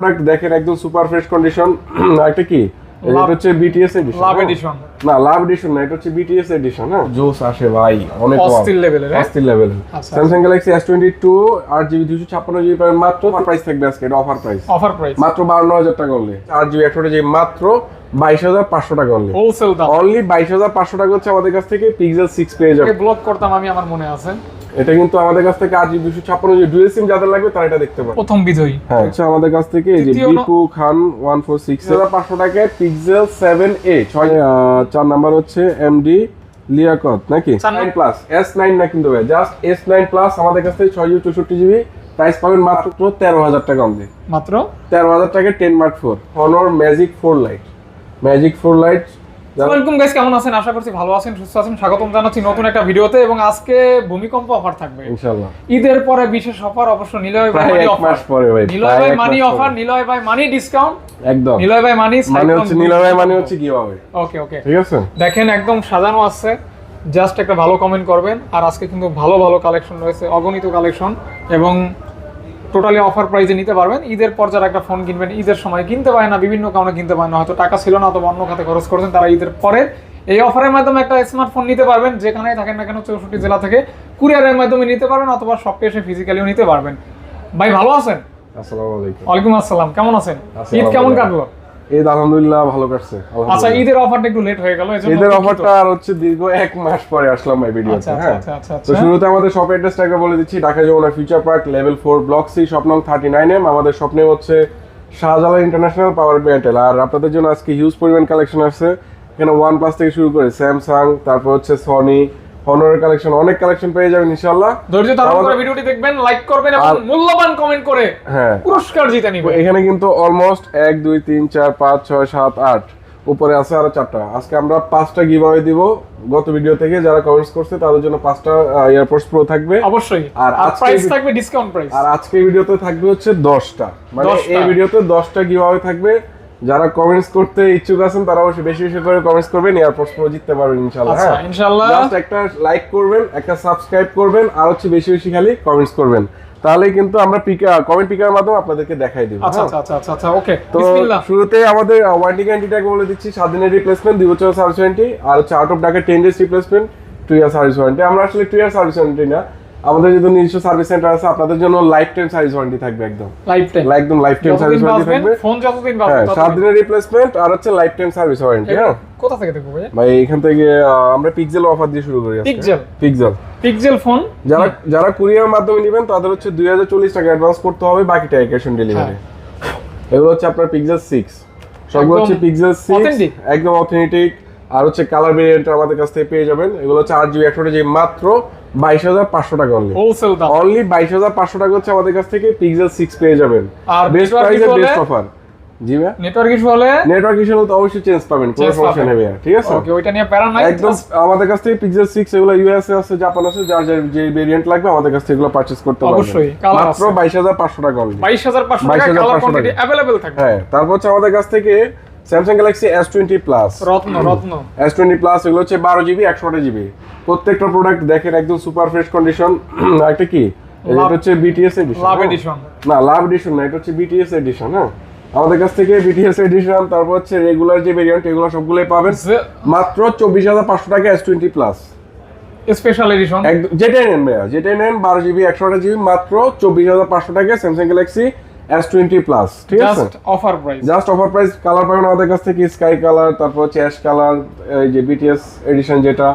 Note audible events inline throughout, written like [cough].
Product দেখেন একদম super fresh condition একটা কি? এটা হচ্ছে বিটিএস এডিশন লাভ এডিশন না লাভ এডিশন না এটা হচ্ছে বিটিএস এডিশন হ্যাঁ? জোস আসে ভাই অনেক অস্থির level-এর, হ্যাঁ? অস্থির level. Samsung Galaxy S twenty two আট জিবি দুশো ছাপ্পান্ন জিবি পাবেন মাত্র প্রাইস থাকবে আজকে এটা অফার প্রাইস অফার প্রাইস মাত্র বান্ন হাজার টাকা অনলি আট জিবি একশো জিবি মাত্র বাইশ হাজার পাঁচশো টাকা অনলি হোলসেল দাম। অনলি বাইশ হাজার পাঁচশো টাকা হচ্ছে আমাদের কাছ থেকে পিক্সেল সিক্স পেয়ে যাবে। ব্লক করতাম আমি আমার মনে আছে। এটা কিন্তু আমাদের কাছ থেকে আট জিবি দুশো ছাপ্পান্ন জিবি ডুয়েল সিম যাদের লাগবে তারা এটা দেখতে পারে। প্রথম বিজয়ী। হ্যাঁ। হচ্ছে আমাদের কাছ থেকে এই যে Bipu Khan one four six হাজার পাঁচশো টাকায় পিক্সেল সেভেন এ ছয় চার নাম্বার হচ্ছে এমডি লিয়াকত নাকি? নাইন প্লাস এস নাইন না কিন্তু জাস্ট এস নাইন প্লাস আমাদের কাছ থেকে ছয় জিবি চৌষট্টি জিবি। প্রাইস পাবেন মাত্র তেরো হাজার টাকা অনলি মাত্র? তেরো হাজার টাকা ten mark four honor magic four lite magic four lite welcome guys কেমন আছেন? আশা করছি ভালো আছেন সুস্থ আছেন। স্বাগতম জানাচ্ছি নতুন একটা ভিডিওতে এবং আজকে ভূমিকম্প অফার থাকবে। ইনশাল্লাহ ঈদের পরে বিশেষ অফার অবশ্য নিলয় ভাই মানি এক অফার মাস পরে ভাই নিলয় ভাই মানি অফার নিলয় ভাই মানি ডিসকাউন্ট একদম। নিলয় ভাই মানি মানে হচ্ছে নীলাভাই মানে হচ্ছে ওকে ওকে ঠিক আছে? দেখেন একদম সাজানো আছে। জাস্ট একটা ভালো কমেন্ট করবেন। আর আজকে কিন্তু ভালো ভালো কালেকশন রয়েছে অগণিত কালেকশন এবং টোটালি অফার প্রাইসে নিতে পারবেন। ঈদের পর যারা একটা ফোন কিনবেন ঈদের সময় কিনতে পারে না বিভিন্ন কারণে কিনতে পারে না। হয়তো টাকা ছিল না অথবা অন্য খাতে খরচ করছেন তারা ঈদের পরে এই অফারের মাধ্যমে একটা স্মার্টফোন নিতে পারবেন যেখানে থাকেন না কেন চৌষট্টি জেলা থেকে কুরিয়ারের মাধ্যমে নিতে পারবেন অথবা শপে এসে ফিজিক্যালিও নিতে পারবেন। ভাই ভালো আছেন? আসসালামু আলাইকুম। ওয়ালাইকুম আসসালাম। কেমন আছেন? ঈদ কেমন। কাটলো? ঈদ আলহামদুলিল্লাহ ভালো কাটছে আচ্ছা ঈদের অফারটা একটু লেট হয়ে গেল ঈদের অফারটা আর হচ্ছে দীর্ঘ এক মাস পরে আসলাম এই ভিডিওতে আচ্ছা, হ্যাঁ। আচ্ছা, আচ্ছা, তো। শুরুতে আমাদের শপ অ্যাড্রেসটা একবার বলে দিচ্ছি Dhaka Jamuna future park level four block C shop নং থার্টি নাইন এম আমাদের নেম হচ্ছে শাহজালাল ইন্টারন্যাশনাল পাওয়ার ব্যান্ডেল আর আপনাদের জন্য আজকে হিউজ পরিমাণ কালেকশন আছে এখানে ওয়ান প্লাস থেকে শুরু করে স্যামসাং তারপর হচ্ছে সনি হনরের কালেকশন অনেক কালেকশন পেয়ে যাবেন ইনশাল্লাহ ধৈর্য ধারণ করে ভিডিওটি দেখবেন লাইক করবেন এবং মূল্যবান কমেন্ট করে হ্যাঁ। পুরস্কার জিতে নিবেন। এখানে কিন্তু অলমোস্ট এক দুই তিন চার পাঁচ ছয় সাত আট উপরে আছে আরও চারটা। আজকে আমরা পাঁচটা গিভ দিব গত ভিডিও থেকে যারা কমেন্টস করছে তাদের জন্য পাঁচটা এয়ারপোর্টস প্রো থাকবে। অবশ্যই। আর আজকে প্রাইস থাকবে ডিসকাউন্ট প্রাইস আর আজকের ভিডিওতে থাকবে হচ্ছে দশটা। মানে এই ভিডিওতে দশটা গিভ থাকবে। যারা কমেন্টস করতে ইচ্ছুক আছেন তারা অবশ্যই বেশি বেশি করে কমেন্টস করবেন এয়ারপোর্টস প্রো জিততে পারবেন ইনশাল্লাহ আচ্ছা হ্যাঁ। ইনশাআল্লাহ। জাস্ট একটা লাইক করবেন একটা সাবস্ক্রাইব করবেন আর হচ্ছে বেশি বেশি খালি কমেন্টস করবেন। তাহলে কিন্তু আমরা পিকা কমেন্ট পিকার মাধ্যমে আপনাদেরকে দেখাই দিব আচ্ছা হ্যাঁ? আচ্ছা আচ্ছা আচ্ছা আচ্ছা ওকে তো শুরুতে আমাদের ওয়ারেন্টি গ্যারান্টিটাকে বলে দিচ্ছি সাত দিনের রিপ্লেসমেন্ট দুই বছর সার্ভিস ওয়ারেন্টি আর হচ্ছে out of Dhaka ten days replacement two year service warranty আমরা আসলে টু ইয়ার সার্ভিস ওয়ারেন্টি না আমাদের যেহেতু নিজস্ব সার্ভিস সেন্টার আছে আপনাদের জন্য লাইফ টাইম সার্ভিস ওয়ারেন্টি থাকবে একদম। লাইফ টাইম একদম লাইফ টাইম সার্ভিস ওয়ারেন্টি থাকবে। ফোন যতদিন হ্যাঁ বাঁচবে সাত দিনের রিপ্লেসমেন্ট আর হচ্ছে লাইফ টাইম সার্ভিস ওয়ারেন্টি হ্যাঁ? কোথা থেকে দেখব ভাই ভাই এখান থেকে আমরা পিক্সেল অফার দিয়ে শুরু করি Pixel? পিক্সেল পিক্সেল ফোন যারা যারা কুরিয়ার মাধ্যমে নেবেন তাদের হচ্ছে দুই হাজার চল্লিশ টাকা অ্যাডভান্স করতে হবে বাকিটা ক্যাশ অন ডেলিভারি এগুলো হচ্ছে আপনার পিক্সেল সিক্স সবগুলো হচ্ছে পিক্সেল সিক্স একদম অথেন্টিক আর হচ্ছে কালার ভেরিয়েন্ট আমাদের কাছ থেকে পেয়ে যাবেন। এগুলো হচ্ছে আট জিবি একশো জিবি মাত্র। বাইশ হাজার পাঁচশো টাকা অনলি হোলসেল দাম। অনলি বাইশ হাজার পাঁচশো টাকা হচ্ছে আমাদের কাছ থেকে পিক্সেল সিক্স পেয়ে যাবেন। আর বেস্ট প্রাইসে বেস্ট অফার জি ভাই। নেটওয়ার্ক ইস্যু হলে? নেটওয়ার্ক ইস্যু হলে তো অবশ্যই চেঞ্জ পাবেন কোনো সমস্যা নেই ভাইয়া ঠিক আছে? ওকে ওইটা নিয়ে প্যারা নাই। একদম আমাদের কাছ থেকে পিক্সেল সিক্স এগুলো ইউএসএ আছে জাপান আছে যার যার যে ভেরিয়েন্ট লাগবে আমাদের কাছ থেকে এগুলো পারচেজ করতে পারবেন। অবশ্যই, মাত্র আছে। বাইশ হাজার পাঁচশো টাকা অনলি বাইশ হাজার পাঁচশো টাকা 22,500 কালার কোয়ান্টিটি অ্যাভেলেবেল থাকবে। হ্যাঁ তারপর হচ্ছে আমাদের কাছ থেকে Samsung Galaxy S twenty plus রত্ন রত্ন। এস টোয়েন্টি প্লাস এগুলো হচ্ছে বারো জিবি একশো জিবি প্রত্যেকটা প্রোডাক্ট দেখেন একদম সুপার ফ্রেশ কন্ডিশন একটা কি? এটা হচ্ছে বিটিএস এডিশন লাভ এডিশন না লাভ এডিশন না এটা হচ্ছে বিটিএস এডিশন হ্যাঁ? আমাদের কাছ থেকে বিটিএস এডিশন তারপর হচ্ছে রেগুলার যে ভেরিয়েন্ট এগুলো সবগুলোই পাবেন। মাত্র চব্বিশ হাজার পাঁচশো টাকা S twenty plus special edition যেটাই নেন ভাইয়া যেটাই নেন বারো জিবি একশো জিবি মাত্র চব্বিশ হাজার পাঁচশো টাকা Samsung Galaxy S twenty plus ঠিক আছে? Just offer price just offer price colour পাবেন আমাদের কাছ থেকে স্কাই কালার তারপর হচ্ছে অ্যাশ কালার এই যে বিটিএস এডিশন যেটা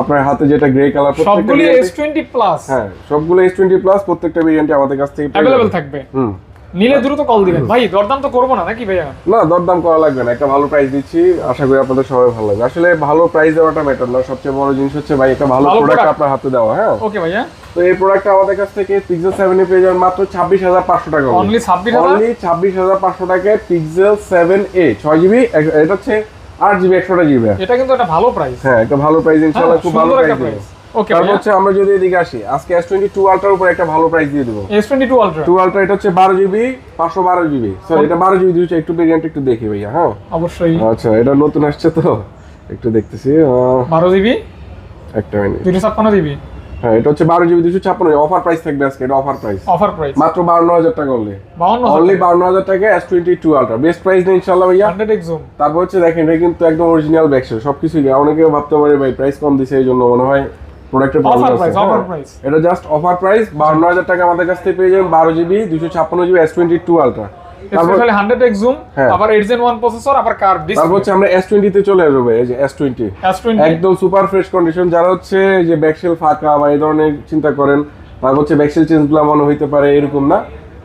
আপনার হাতে যেটা গ্রে কালার সবগুলো এস টোয়েন্টি প্লাস হ্যাঁ সবগুলো এস টোয়েন্টি প্লাস প্রত্যেকটা ভেরিয়েন্টে আমাদের কাছ থেকে अवेलेबल থাকবে। হুম। নিলে দ্রুত কল দিবেন। ভাই দরদাম তো করব না নাকি ভাইয়া? না দরদাম করা লাগবে না। একটা ভালো প্রাইস দিচ্ছি আশা করি আপনাদের সবাই ভালো লাগবে। আসলে ভালো প্রাইস দেওয়াটা ম্যাটার না। সবচেয়ে বড় জিনিস হচ্ছে ভাই একটা ভালো প্রোডাক্ট আপনার হাতে দেওয়া হ্যাঁ? ওকে ভাইয়া। তো এই প্রোডাক্টটা আমাদের কাছ থেকে পিক্সেল সেভেন এ পেয়ে যাবেন মাত্র ছাব্বিশ হাজার পাঁচশো টাকা অনলি ছাব্বিশ অনলি ছাব্বিশ হাজার পাঁচশো টাকায় পিক্সেল সেভেন এ ছয় জিবি এটা হচ্ছে আট জিবি একশোটা জিবি এটা কিন্তু একটা ভালো প্রাইস হ্যাঁ একটা ভালো প্রাইস ইনশাল্লাহ খুব ভালো প্রাইস ওকে তারপর হচ্ছে আমরা যদি এদিকে আসি আজকে এস টোয়েন্টি টু আলট্রার উপর একটা ভালো প্রাইস দিয়ে দেবো। S twenty two ultra two ultra এটা হচ্ছে বারো জিবি পাঁচশো বারো জিবি সরি এটা বারো জিবি দিচ্ছে একটু ভেরিয়েন্ট একটু দেখি ভাইয়া হ্যাঁ? অবশ্যই। আচ্ছা এটা নতুন আসছে তো একটু দেখতেছি আহ, বারো জিবি একটা মিনিট দুইশো ছাপ্পান্ন জিবি হ্যাঁ এটা হচ্ছে বারো জিবি দুশো ছাপ্পান্ন অফার প্রাইস থাকবে আজকে এটা অফার প্রাইস অফার প্রাইস মাত্র বাউন্ন হাজার টাকা অনলি অনলি বাউন্ন হাজার টাকা S twenty two ultra best price নেই ইনশাল্লাহ ভাইয়া। হান্ড্রেড এক্সুম তারপর হচ্ছে দেখেন এটা কিন্তু একদম অরিজিনাল ব্যাকসেল সবকিছুই অনেকে ভাবতে পারে ভাই প্রাইস কম দিছে এই জন্য মনে হয় প্রোডাক্টের price। এটা জাস্ট অফার প্রাইস টাকা আমাদের কাছ থেকে পেয়ে যাবেন বারো জিবি দুশো ছাপ্পান্ন GB S twenty two ultra specially hundred x zoom হ্যাঁ। আবার এইট জেন ওয়ান প্রসেসর আবার কার তারপর হচ্ছে আমরা এস টোয়েন্টিতে চলে আসব এই যে এস টোয়েন্টি এস টোয়েন্টি একদম সুপার ফ্রেশ কন্ডিশন যারা হচ্ছে যে ফাঁকা বা এই ধরনের চিন্তা করেন তারপর হচ্ছে চেঞ্জগুলো মনে হইতে পারে এরকম না।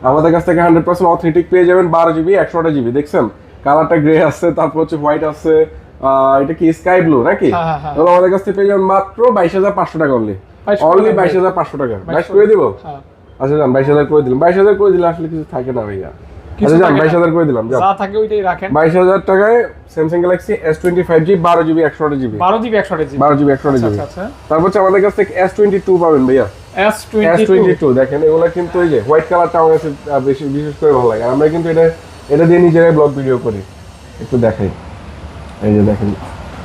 আমাদের কাছ থেকে হান্ড্রেড পার্সেন্ট অথেন্টিক পেয়ে যাবেন বারো জিবি একশোটা জিবি দেখছেন? কালারটা গ্রে আছে তারপর হচ্ছে হোয়াইট আছে এটা কি স্কাই ব্লু নাকি? হ্যাঁ, হ্যাঁ, হ্যাঁ। এগুলো আমাদের কাছ থেকে পেয়ে যাবেন মাত্র বাইশ হাজার পাঁচশো টাকা অনলি অনলি বাইশ হাজার পাঁচশো টাকা। বাইশ করে দিব। আচ্ছা যান বাইশ হাজার করে দিলাম। বাইশ হাজার করে দিলে আসলে কিছু থাকে না ভাইয়া। আচ্ছা যান বাইশ হাজার করে দিলাম যা থাকে ওইটাই রাখেন। বাইশ হাজার টাকায় Samsung Galaxy S twenty five G বারো জিবি একশোটা জিবি বারো জিবি একশো জিবি বারো জিবি আচ্ছা আচ্ছা তারপর হচ্ছে আমাদের কাছ থেকে এস টোয়েন্টি টু পাবেন ভাইয়া। এস টোয়েন্টি টোয়েন্টি টু দেখেন এগুলো কিন্তু এই যে হোয়াইট কালারটা আমার কাছে বিশেষ করে ভালো লাগে। আমরা কিন্তু এটা এটা দিয়ে নিজেরাই ব্লগ ভিডিও করি। একটু দেখাই। এই যে দেখেন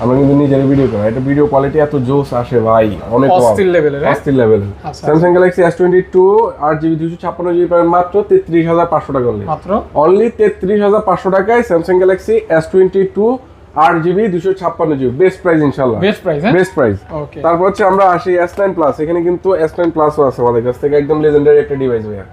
আমরা কিন্তু নিজেরাই ভিডিও করি এটা ভিডিও কোয়ালিটি এত জোস আসে ভাই অনেক অস্থির লেভেলের হ্যাঁ? অস্থির লেভেল আচ্ছা। Samsung Galaxy S twenty two আট জিবি দুশো ছাপ্পান্ন জিবি পাবেন মাত্র তেত্রিশ হাজার পাঁচশো টাকা অনলি মাত্র? অনলি তেত্রিশ হাজার পাঁচশো টাকায় Samsung Galaxy S twenty two আট জিবি দুশো ছাপ্পান্ন জিবি বেস্ট প্রাইস ইনশাল্লাহ বেস্ট প্রাইস বেস্ট প্রাইস তারপর হচ্ছে আমরা আসি এস নাইন প্লাস এখানে কিন্তু এস নাইন প্লাসও আছে আমাদের কাছ থেকে একদম লেজেন্ডারি একটা ডিভাইস ভাইয়া।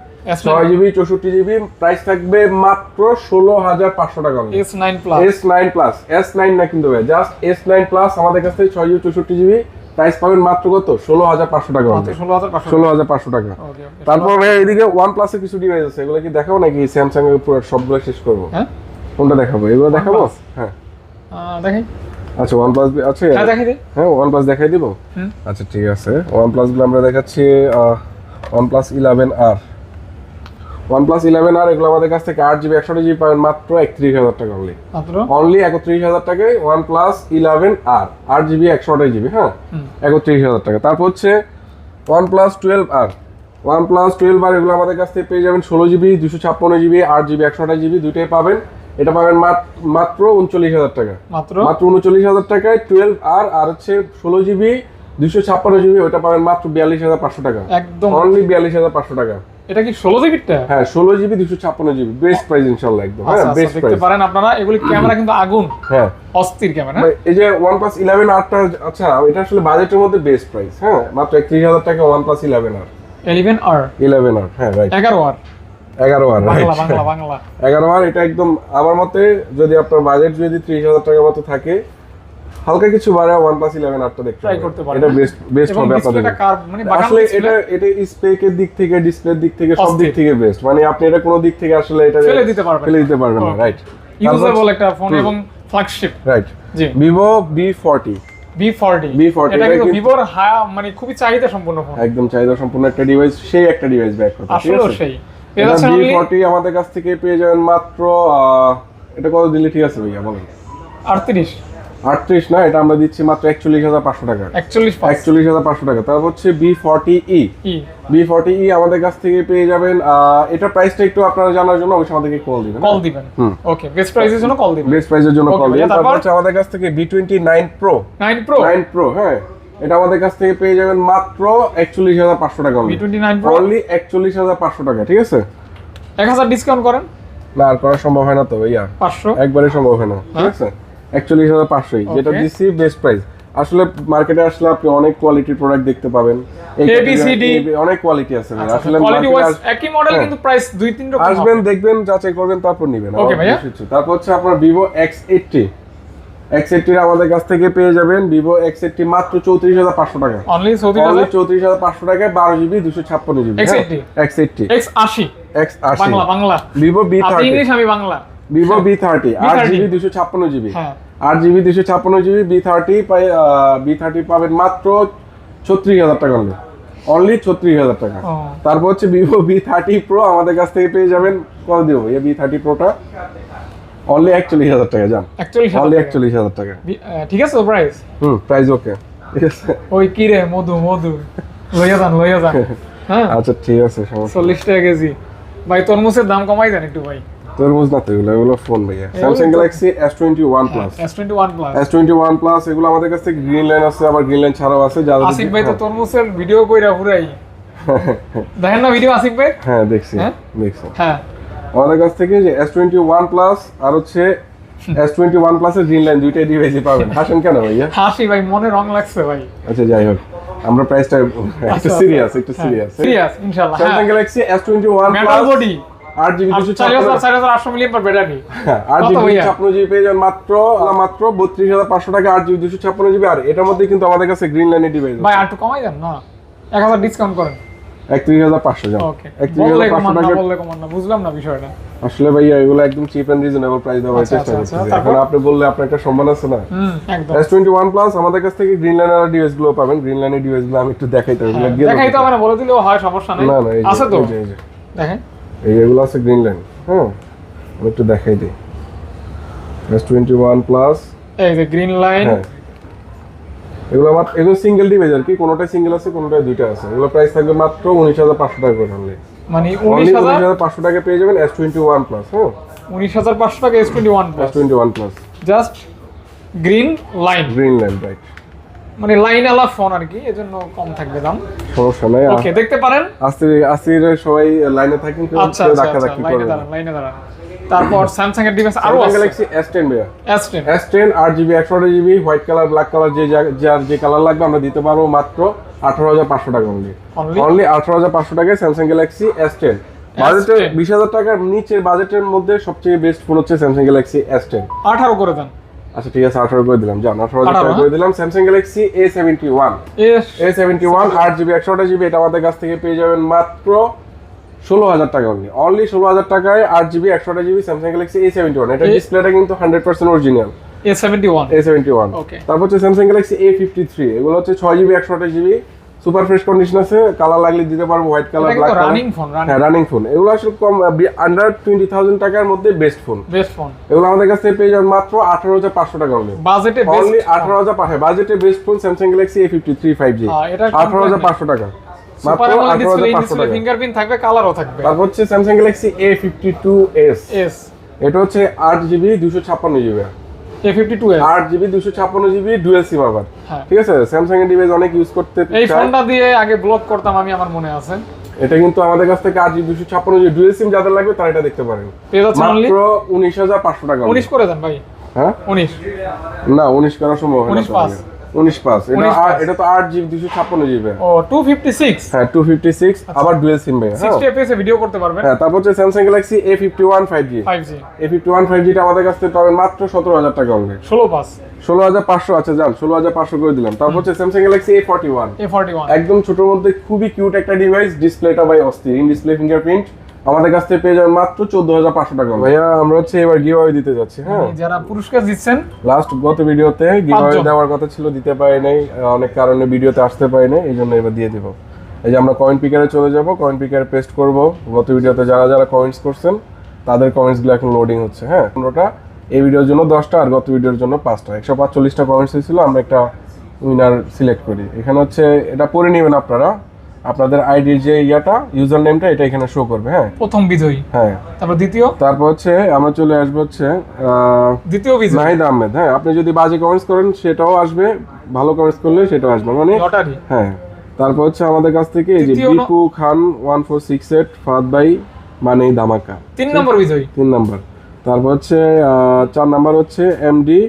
ছয় জিবি চৌষট্টি জিবি প্রাইস থাকবে মাত্র ষোলো হাজার পাঁচশো টাকা S nine plus S nine plus S nine না কিন্তু জাস্ট এস নাইন প্লাস আমাদের কাছ থেকে ছয় জিবি চৌষট্টি জিবি প্রাইস পাবেন মাত্র কত? ষোলো হাজার পাঁচশো টাকা ষোলো হাজার পাঁচশো টাকা। তারপর এদিকে ওয়ান প্লাসের কিছু ডিভাইস আছে এগুলো কি দেখাবো নাকি? স্যামসাং এর পুরো সবগুলো শেষ করব। হ্যাঁ? কোনটা দেখাবো? এগুলো দেখাবো? হ্যাঁ। আহ, দেখি আচ্ছা ওয়ান প্লাস আছে? হ্যাঁ দেখি দে। হ্যাঁ ওয়ান প্লাস দেখাই দিব? আচ্ছা ঠিক আছে। ওয়ান প্লাসগুলো আমরা দেখাচ্ছি one plus eleven R one plus eleven R এগুলো আমাদের কাছ থেকে আট জিবি একশো জিবি পাবেন মাত্র একত্রিশ হাজার টাকা অনলি মাত্র? অনলি একত্রিশ হাজার টাকায় ওয়ান প্লাস ইলেভেন আর আট জিবি একশো জিবি হ্যাঁ? হুম। একত্রিশ হাজার টাকা। তারপর হচ্ছে one plus twelve R. Plus twelve R এগুলো আমাদের কাছ থেকে পেয়ে যাবেন ষোলো জিবি দুশো ছাপ্পান্ন জিবি আট জিবি একশো জিবি দুইটাই পাবেন। এটা পাবেন মাত- মাত্র উনচল্লিশ হাজার টাকা। মাত্র? মাত্র উনচল্লিশ হাজার টাকায় টুয়েলভ আর আর হচ্ছে ষোলো জিবি দুশো ছাপ্পান্ন জিবি ওটা পাবেন মাত্র বিয়াল্লিশ হাজার পাঁচশো টাকা। একদম। অনলি বিয়াল্লিশ হাজার পাঁচশো টাকা। এটা কি ষোলো জিবিটা হ্যাঁ ষোলো জিবি দুশো ছাপ্পান্ন জিবি। বেস্ট প্রাইস ইনশাল্লাহ একদম হ্যাঁ আচ্ছা আচ্ছা, বেস্ট দেখতে পারেন আপনারা এগুলি ক্যামেরা কিন্তু আগুন। হ্যাঁ। অস্থির ক্যামেরা এই যে ওয়ান প্লাস ইলেভেন আরটা আচ্ছা এটা আসলে বাজেটের মধ্যে বেস্ট প্রাইস হ্যাঁ মাত্র একত্রিশ হাজার টাকা one plus eleven R eleven R eleven R হ্যাঁ রাইট এগারো আর এগারো আর বাংলা বাংলা এগারো আর এটা একদম আমার মতে যদি আপনার বাজেট যদি ত্রিশ হাজার টাকার মতো থাকে হালকা কিছু বাড়ে প্লাস ইলেভেন আরটা দেখতে হবে। করতে পারেন। এটা বেস্ট বেস্ট হবে আপনাদের মানে আসলে এটা এটা স্পেকের দিক থেকে ডিসপ্লের দিক থেকে সব দিক থেকে বেস্ট মানে আপনি এটা কোনো দিক থেকে আসলে এটা ফেলে দিতে পারবেন ফেলে দিতে পারবেন না রাইট ইউজেবল একটা ফোন এবং ফ্ল্যাগশিপ রাইট জি। ভিভো বি ফর্টি V40 এটা এটা কিন্তু কিন্তু- হায়া মানে খুবই চাহিদা সম্পূর্ণ ফোন একদম চাহিদা সম্পূর্ণ একটা ডিভাইস সেই একটা ডিভাইস ব্যাক করতে সেই। আমাদের কাছ থেকে পেয়ে যাবেন মাত্র এটা কত দিলে ঠিক আছে ভাইয়া বলেন? আটত্রিশ। আটত্রিশ না এটা আমরা দিচ্ছি মাত্র একচল্লিশ হাজার পাঁচশো টাকা। একচল্লিশ হাজার পাঁচশো টাকা। তারপর হচ্ছে V forty E E. V forty E আমাদের কাছ থেকে পেয়ে যাবেন এটার প্রাইসটা একটু আপনারা জানার জন্য অবশ্যই আমাদেরকে কল দিবেন কল দিবেন। ওকে বেস্ট প্রাইসের জন্য কল দিবেন। বেস্ট প্রাইসের জন্য কল দিবেন। তারপর? হচ্ছে আমাদের কাছ থেকে V twenty nine pro nine pro nine pro হ্যাঁ। এটা আমাদের কাছ থেকে পেয়ে যাবেন মাত্র একচল্লিশ হাজার পাঁচশো টাকা অনলি একচল্লিশ হাজার পাঁচশো টাকা ঠিক আছে? এক হাজার ডিসকাউন্ট করেন? না আর করা সম্ভব হয় না তো ভাইয়া। পাঁচশো? একবারে সম্ভব হয় না ঠিক হ্যাঁ? আছে? একচল্লিশ হাজার পাঁচশোই যেটা দিচ্ছি বেস্ট প্রাইস আসলে মার্কেটে আসলে আপনি অনেক কোয়ালিটির প্রোডাক্ট দেখতে পাবেন। এই- অনেক কোয়ালিটি আছে আসলে কোয়ালিটি ওয়াইজ একই মডেল হ্যাঁ। কিন্তু প্রাইস দুই তিন রকম আসবেন দেখবেন যাচাই করবেন তারপর নিবেন। Okay, ভাইয়া। তারপর হচ্ছে আপনার Vivo X eighty X eighty আমাদের কাছ থেকে পেয়ে যাবেন ভিভো এক্স এইটটি মাত্র চৌত্রিশ হাজার পাঁচশো টাকা। অনলি চৌত্রিশ অনলি হাজার চৌত্রিশ হাজার পাঁচশো টাকায় বারো জিবি দুশো ছাপ্পান্ন GB X80 X eighty X আশি। X Bangla Bangla. Vivo V আপনি ইংলিশ আমি বাংলা। ভিভো বি থার্টি আট B30 জিবি দুশো ছাপ্পান্ন জিবি আট জিবি দুশো ছাপ্পান্ন GB V thirty V thirty পাবেন মাত্র ছত্রিশ হাজার টাকা অনলি অনলি ছত্রিশ হাজার টাকা। তারপর হচ্ছে ভিভো বি থার্টি প্রো আমাদের কাছ থেকে পেয়ে যাবেন কত দিব? এই বি থার্টি প্রোটা অনলি একচল্লিশ হাজার টাকা যান অনলি একচল্লিশ হাজার টাকা। ঠিক আছে প্রাইস হুম প্রাইস ওকে ঠিক আছে। ওই কি রে মধু মধু। লইয়া যান লইয়া যান। [laughs] হ্যাঁ। আচ্ছা ঠিক আছে। চল্লিশ টাকা কেজি। ভাই তরমুজের দাম কমাই দেন একটু ভাই। তরমুজ না তো এগুলো এগুলো ফোন ভাইয়া। স্যামসাং তো- Galaxy S twenty one plus S twenty one plus S twenty one plus এগুলো আমাদের কাছ গ্রিন লাইন আছে আবার গ্রিন লাইন ছাড়াও আছে আসিফ ভাই তো তরমুজের ভিডিও কইরা পুরাই [laughs] দেখেন না ভিডিও আসিফ ভাই? হ্যাঁ দেখছি হ্যাঁ? দেখছি। হ্যাঁ। আমাদের কাছ থেকে যে এস টোয়েন্টি ওয়ান প্লাস আর হচ্ছে এস টোয়েন্টি ওয়ান প্লাসের গ্রিন লাইন দুইটাই ডিভাইসই পাবেন। হাসেন কেন ভাইয়া? হাসি ভাই মনে রং লাগছে ভাই। আচ্ছা যাই হোক আমরা প্রাইসটা একটু সিরিয়াস একটু সিরিয়াস সিরিয়াস ইনশাআল্লাহ স্যামসাং হ্যাঁ Galaxy S twenty one metal body আট জিবি দুশো চার হাজার আটশো মিলিয়ন পার ব্যাটারি। আট জিবি ছাপ্পান্ন জিবি পেয়ে যান মাত্র মাত্র বত্রিশ হাজার পাঁচশো টাকা আট জিবি দুশো ছাপ্পান্ন জিবি আর এটার মধ্যে কিন্তু আমাদের কাছে গ্রিন লাইনের ডিভাইস ভাই আর একটু কমাই দেন না? এক হাজার ডিসকাউন্ট করেন। একত্রিশ হাজার পাঁচশো যান একত্রিশ হাজার পাঁচশো টাকা বললে কমান না বুঝলাম না বিষয়টা। আসলে ভাইয়া এগুলো একদম চিপ এন্ড রিজনেবল প্রাইস দেওয়ার চেষ্টা এখন আপনি বললে আপনার একটা সম্মান আছে না? এস টোয়েন্টি ওয়ান প্লাস আমাদের কাছ থেকে গ্রিন লাইনের ডিভাইসগুলো পাবেন। গ্রিন লাইনের ডিভাইসগুলো আমি একটু দেখাইতে হবে বলে দিলেও হয় সমস্যা নেই। না না আছে তো? এই যে এই যে। দেখেন। এই এগুলো আছে গ্রিন লাইন হ্যাঁ? আমি একটু দেখাই দিই। এস টোয়েন্টি ওয়ান প্লাস এই যে গ্রিন লাইন হ্যাঁ। এগুলো মাত্র এগুলো সিঙ্গেল ডিভাইস আর কি কোনোটাই সিঙ্গেল আছে কোনোটাই দুইটা আছে। এগুলো প্রাইস থাকবে মাত্র উনিশ হাজার পাঁচশো টাকা করে অনলি মানে উনিশ হাজার পাঁচশো টাকা পেয়ে যাবেন এস টোয়েন্টি ওয়ান প্লাস হ্যাঁ? উনিশ হাজার পাঁচশো টাকা S twenty one S twenty one plus just green line green line right মানে লাইন আলা ফোন আর কি এজন্য কম থাকবে দাম। সমস্যা নাই ওকে দেখতে পারেন। আস্তে আস্তির সবাই লাইনে থাকেন আচ্ছা আচ্ছা আচ্ছা লাইনে করবে দাঁড়ান লাইনে দাঁড়ান। তারপর স্যামসাং এর ডিভাইস আরও আছে। গ্যালাক্সি এস টেন ভাইয়া। এস টেন এস টেন আট জিবি একশো GB white colour black colour যে যা- যার যে কালার লাগবে আমরা দিতে পারব মাত্র আঠারো হাজার পাঁচশো টাকা অনলি? অনলি আঠারো হাজার পাঁচশো টাকায় স্যামসাং গ্যালাক্সি এস টেন বাজেটের S10 বিশ হাজার টাকার নিচের বাজেটের মধ্যে সবচেয়ে বেস্ট ফোন হচ্ছে স্যামসাং গ্যালাক্সি এস টেন আঠারো করে দেন। আচ্ছা ঠিক আছে আঠারো করে দিলাম। যান আঠারো হাজার 18 করে দিলাম। Samsung Galaxy A seventy one A seventy one আট জিবি একশো জিবি এটা আমাদের কাছ থেকে পেয়ে যাবেন মাত্র ষোলো হাজার টাকা অনলি অনলি ষোলো হাজার টাকায় আট জিবি একশো GB Samsung Galaxy A seventy one এটা ডিসপ্লেটা কিন্তু hundred percent original A seventy one A seventy one তারপর হচ্ছে Samsung Galaxy A fifty three এগুলো হচ্ছে ছয় জিবি একশো আঠাশ জিবি। সুপার ফ্রেশ কন্ডিশন আছে কালার লাগলে দিতে পারব white colour black colour running phone হ্যাঁ রানিং ফোন এগুলো আসলে কম আন্ডার 20000 টাকার মধ্যে বেস্ট ফোন বেস্ট ফোন এগুলো আমাদের কাছে পেয়ে যাবেন মাত্র 18500 টাকা অনলি বাজেটে বেস্ট অনলি 18500 পাঁচশো বাজেটে best phone Samsung Galaxy A53 5G 18500 টাকা। মাত্র 18500 টাকা। ফিঙ্গারপ্রিন্ট থাকবে কালারও থাকবে। তারপর হচ্ছে Samsung Galaxy A52s এস এটা হচ্ছে 8GB 256GB আট জিবি দুশো ছাপ্পান্ন জিবি ডুয়েল সিম আবার। হ্যাঁ। ঠিক আছে? স্যামসাং এর ডিভাইস অনেক ইউজ করতে এই ফোনটা দিয়ে আগে ব্লক করতাম আমি আমার মনে আছে। এটা কিন্তু আমাদের কাছ থেকে আট জিবি দুশো ছাপ্পান্ন জিবি ডুয়েল সিম যাদের লাগবে তারা এটা দেখতে পারেন। মাত্র উনিশ হাজার পাঁচশো টাকা। উনিশ করে দেন ভাই। হ্যাঁ? উনিশ। না উনিশ করার সম্ভব 19 পাস। এটা 19 আ- পাস। এটা তো আট জিবি দুশো ছাপ্পান্ন জিবি। ও টু ফিফটি সিক্স হ্যাঁ আবার ডুয়েল সিম ভাই হ্যাঁ। এ ভিডিও করতে পারবেন। হ্যাঁ তারপর হচ্ছে আমাদের কাছ পাবেন মাত্র সতেরো হাজার টাকা অনলি পাস। আছে করে দিলাম। তারপর হচ্ছে একদম ছোটোর মধ্যে খুবই কিউট একটা ডিভাইস ডিসপ্লেটা ভাই অস্থির। ইন ডিসপ্লে ফিঙ্গারপ্রিন্ট আমাদের কাছ থেকে পেয়ে যাবেন মাত্র চোদ্দ হাজার পাঁচশো টাকা। ভাইয়া আমরা হচ্ছে এবার গিভাওয়ে দিতে যাচ্ছি হ্যাঁ? যারা পুরস্কার দিচ্ছেন লাস্ট গত ভিডিওতে গিভাওয়ে। দেওয়ার কথা ছিল দিতে পারি নাই অনেক কারণে ভিডিওতে আসতে পারি নাই এই জন্য এবার দিয়ে দিব। এই যে আমরা কয়েন পিকারে চলে যাব কয়েন পিকারে পেস্ট করব। গত ভিডিওতে যারা যারা কমেন্টস করছেন তাদের কমেন্টসগুলো এখন লোডিং হচ্ছে হ্যাঁ? পনেরোটা এই ভিডিওর জন্য দশটা আর গত ভিডিওর জন্য পাঁচটা। একশো পাঁচচল্লিশটা কমেন্টস হয়েছিল আমরা একটা উইনার সিলেক্ট করি। এখানে হচ্ছে এটা পড়ে নেবেন আপনারা আপনাদের আইডির যে ইয়াটা ইউজার নেমটা এটা এখানে শো করবে হ্যাঁ। প্রথম বিজয়ী। হ্যাঁ। তারপর দ্বিতীয়? তারপর হচ্ছে আমরা চলে আসব হচ্ছে দ্বিতীয় বিজয়ী। নাহিদ আহমেদ হ্যাঁ। আপনি যদি বাজে কমেন্টস করেন সেটাও আসবে। ভালো কমেন্টস করলে সেটাও আসবে। মানে লটারি হ্যাঁ। তারপর হচ্ছে আমাদের কাছ থেকে এই যে Bipu Khan one four six eight ফাদ বাই মানে ধামাকা। তিন নম্বর বিজয়ী। তিন নম্বর। তারপর হচ্ছে চার নাম্বার হচ্ছে এমডি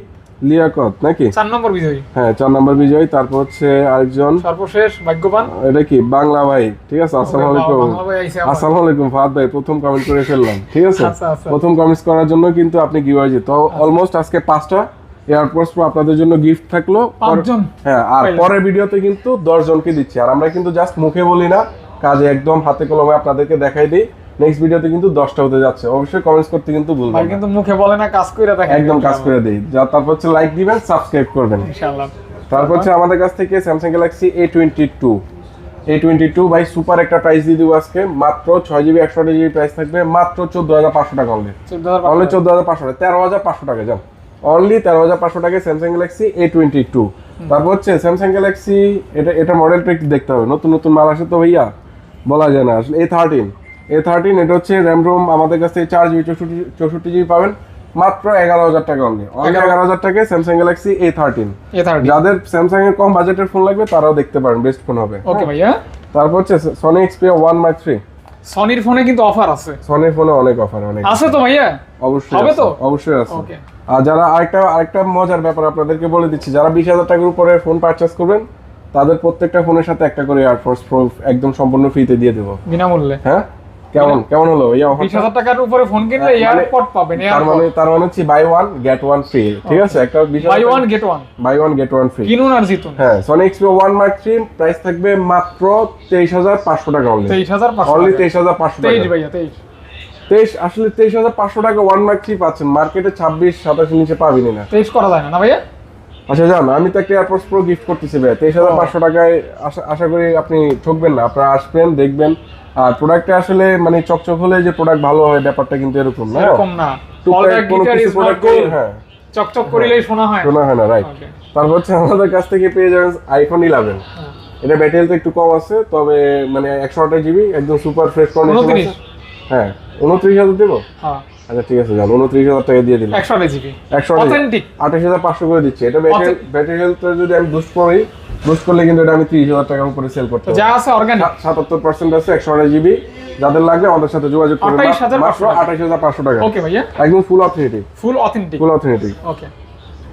লিয়াকত নাকি? চার নম্বর বিজয়ী। হ্যাঁ চার নাম্বার বিজয় তারপর হচ্ছে আরেকজন। সর্বশেষ ভাগ্যবান। এটা কি? বাংলা ভাই ঠিক আছে? আসসালামু আলাইকুম। আসসালামু আলাইকুম ফাহাদ ভাই প্রথম কমেন্ট করে ফেললাম ঠিক আছে? আচ্ছা, আচ্ছা। প্রথম কমেন্টস করার জন্য কিন্তু আপনি যেত অলমোস্ট আজকে পাঁচটা এয়ারপোর্টস প্রো আপনাদের জন্য গিফট থাকল। পাঁচজন? হ্যাঁ আর পরের ভিডিওতে কিন্তু দশ জনকে দিচ্ছি। আর আমরা কিন্তু জাস্ট মুখে বলি না কাজে একদম হাতে কলমে আপনাদেরকে দেখাই দিই। নেক্সট ভিডিওতে কিন্তু দশটা হতে যাচ্ছে। অবশ্যই কমেন্টস করতে কিন্তু ভুলবেন না। কিন্তু মুখে বলে না কাজ করে দেখেন একদম কাজ করে দিই। যা তারপর হচ্ছে লাইক দিবেন সাবস্ক্রাইব করবেন। ইনশাআল্লাহ। তারপর হচ্ছে আমাদের কাছ থেকে Samsung Galaxy A twenty two A twenty two by super একটা প্রাইস দিয়ে দিব আজকে। মাত্র ছয় জিবি একশো জিবি প্রাইস থাকবে। মাত্র চোদ্দ হাজার পাঁচশো টাকা অনলি অনলি চোদ্দ হাজার পাঁচশো টাকা। তেরো হাজার পাঁচশো টাকা যান অনলি তেরো হাজার পাঁচশো টাকায় Samsung Galaxy A twenty two তারপর হচ্ছে স্যামসাং গ্যালাক্সি এটা এটা মডেলটা একটু দেখতে হবে। নতুন নতুন মাল আসে তো ভাইয়া? বলা যায় না। আসলে এ থার্টিন এ থার্টিন এটা হচ্ছে র্যাম রোম আমাদের কাছে চার জিবি চৌষট্টি চৌষট্টি জিবি পাবেন। মাত্র এগারো হাজার টাকা অনলি অনলি এগারো- হাজার টাকায় স্যামসাং গ্যালাক্সি এ থার্টিন যাদের স্যামসাং এর কম বাজেটের ফোন লাগবে তারাও দেখতে পারেন বেস্ট ফোন হবে। ওকে ভাইয়া। তারপর হচ্ছে Sony Xperia one mark three সনির ফোনে কিন্তু অফার আছে। সনির ফোনে অনেক অফার অনেক। আছে তো ভাইয়া? অবশ্যই হবে তো? অবশ্যই আছে। ওকে আর যারা আরেকটা আরেকটা মজার ব্যাপার আপনাদেরকে বলে দিচ্ছি যারা বিশ হাজার টাকার উপরে ফোন পারচেস করবেন তাদের প্রত্যেকটা ফোনের সাথে একটা করে এয়ারফোর্স প্রো একদম সম্পূর্ণ ফ্রিতে দিয়ে দেবো। বিনামূল্যে। হ্যাঁ? কেমন কেমন হলো? এই অফার বিশ হাজার টাকার উপরে ফোন কিনলে মানে- এয়ারপড পাবেন তার মানে তার মানে হচ্ছে buy one get one free ঠিক আছে? একটা buy one get one buy one get one free কিনুন আর জিতুন। হ্যাঁ Sony Xperia one mark three price থাকবে মাত্র তেইশ হাজার পাঁচশো টাকা অনলি তেইশ হাজার পাঁচশো অনলি টাকা। তেইশ হাজার পাঁচশো তেইশ টাকা। ভাইয়া তেইশ। তেইশ আসলে তেইশ হাজার পাঁচশো টাকা ওয়ান মার্ক থ্রি পাচ্ছেন। মার্কেটে ছাব্বিশ সাতাশের নিচে পাবিনি না। তেইশ করা যায় না ভাইয়া? আচ্ছা জান আমি তো একটা এয়ারপোর্টস প্রো গিফট করতেছি ভাই তেইশ হাজার পাঁচশো টাকায় আশা করি আপনি ঠকবেন না। আপনারা আসবেন দেখবেন। আর প্রোডাক্টে আসলে মানে চকচক হলে যে প্রোডাক্ট ভালো হয় ব্যাপারটা কিন্তু এরকম না? এরকম না। কোনো কিছু গোল্ড হ্যাঁ। চকচক করিলেই শোনা হয়। শোনা হয় না রাইট তারপর হচ্ছে আমাদের কাছ থেকে পেয়ে যাবেন আইফোন ইলেভেন হ্যাঁ। এটা ব্যাটারি তো একটু কম আছে তবে মানে একশো আঠাশ জিবি একদম সুপার ফ্রেশ কন্ডিশন হ্যাঁ উনত্রিশ হাজার দেবো? হ্যাঁ। আচ্ছা ঠিক আছে যান উনত্রিশ হাজার টাকা দিয়ে দিলাম। একশো আঠাশ জিবি। একশো অথেন্টিক আঠাশ হাজার পাঁচশো করে দিচ্ছি। এটা ব্যাটারি ব্যাটারি হেলথটা যদি আমি বুস্ট করি বুস্ট করলে কিন্তু এটা আমি ত্রিশ হাজার টাকার উপরে সেল করতে যা আছে অর্গানিক সাতাত্তর পার্সেন্ট আছে একশো আঠাশ জিবি। যাদের লাগবে আমাদের সাথে যোগাযোগ করবেন। 28,500 মাত্র আঠাশ হাজার পাঁচশো টাকা। ওকে ভাইয়া। একদম full authentic full authentic full authentic okay